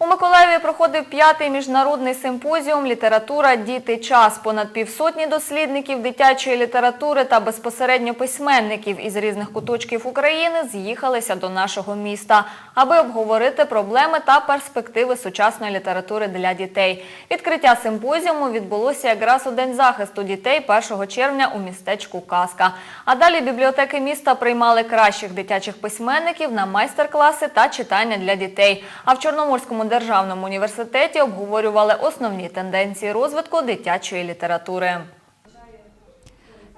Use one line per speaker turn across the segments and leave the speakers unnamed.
У Миколаєві проходив п'ятий міжнародний симпозіум «Література. Діти. Час». Понад півсотні дослідників дитячої літератури та безпосередньо письменників із різних куточків України з'їхалися до нашого міста, аби обговорити проблеми та перспективи сучасної літератури для дітей. Відкриття симпозіуму відбулося якраз у День захисту дітей 1 червня у містечку Казка. А далі бібліотеки міста приймали кращих дитячих письменників на майстер-класи та читання для дітей. А в Чорноморському державному університеті обговорювали основні тенденції розвитку дитячої літератури.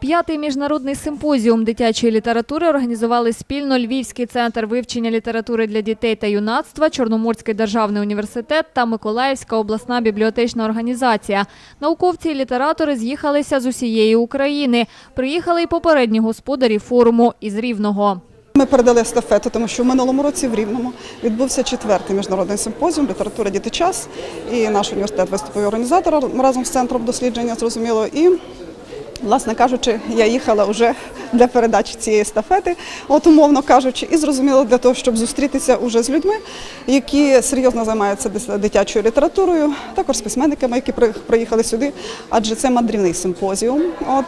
П'ятий міжнародний симпозіум дитячої літератури організували спільно Львівський центр вивчення літератури для дітей та юнацтва, Чорноморський державний університет та Миколаївська обласна бібліотечна організація. Науковці і літератори з'їхалися з усієї України. Приїхали й попередні господарі форуму із Рівного.
Ми передали естафету, тому що в минулому році в Рівному відбувся четвертий міжнародний симпозіум література діти час. І наш університет виступив організатором разом з центром дослідження, зрозуміло. І, власне кажучи, я їхала вже для передачі цієї естафети, от умовно кажучи, і зрозуміло для того, щоб зустрітися уже з людьми, які серйозно займаються дитячою літературою, також з письменниками, які при- приїхали сюди, адже це мандрівний симпозіум, от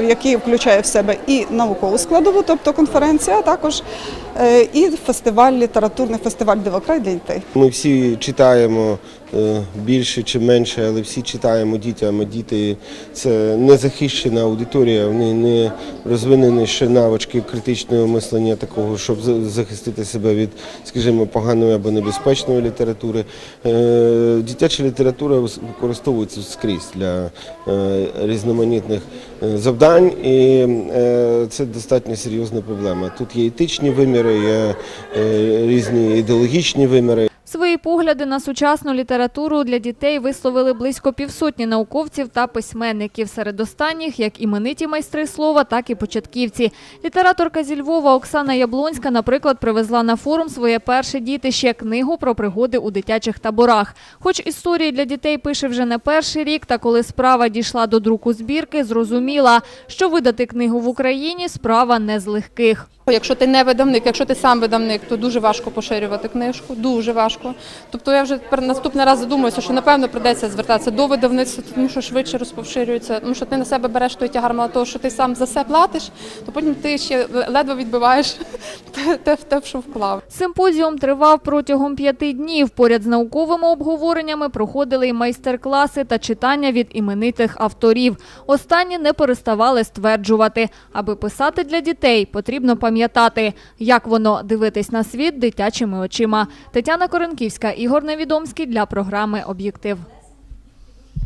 і який включає в себе і наукову складову, тобто конференція, а також е, і фестиваль, літературний фестиваль «Дивокрай» для дітей.
Ми всі читаємо більше чи менше, але всі читаємо дітям. Діти це незахищена аудиторія, вони не розвинені ще навички критичного мислення такого, щоб захистити себе від, скажімо, поганої або небезпечної літератури. Е, Дитяча література використовується скрізь для е, різноманітних е, завдань, і е, це достатньо серйозна проблема. Тут є етичні виміри, є е, різні ідеологічні виміри.
Свої погляди на сучасну літературу для дітей висловили близько півсотні науковців та письменників. Серед останніх як імениті майстри слова, так і початківці. Літераторка зі Львова Оксана Яблонська, наприклад, привезла на форум своє перше дітище книгу про пригоди у дитячих таборах. Хоч історії для дітей пише вже не перший рік, та коли справа дійшла до друку збірки, зрозуміла, що видати книгу в Україні справа не з легких.
Якщо ти не видавник, якщо ти сам видавник, то дуже важко поширювати книжку, дуже важко. Тобто я вже тепер наступний раз задумуюся, що напевно придеться звертатися до видавництва, тому що швидше розповширюється, тому що ти на себе береш той тягар мало того, що ти сам за все платиш, то потім ти ще ледве відбиваєш те, те, що вклав.
Симпозіум тривав протягом п'яти днів. Поряд з науковими обговореннями проходили й майстер-класи та читання від іменитих авторів. Останні не переставали стверджувати, аби писати для дітей, потрібно пам'ятати, як воно дивитись на світ дитячими очима. Тетяна Коренківська, Ігор Невідомський для програми Об'єктив.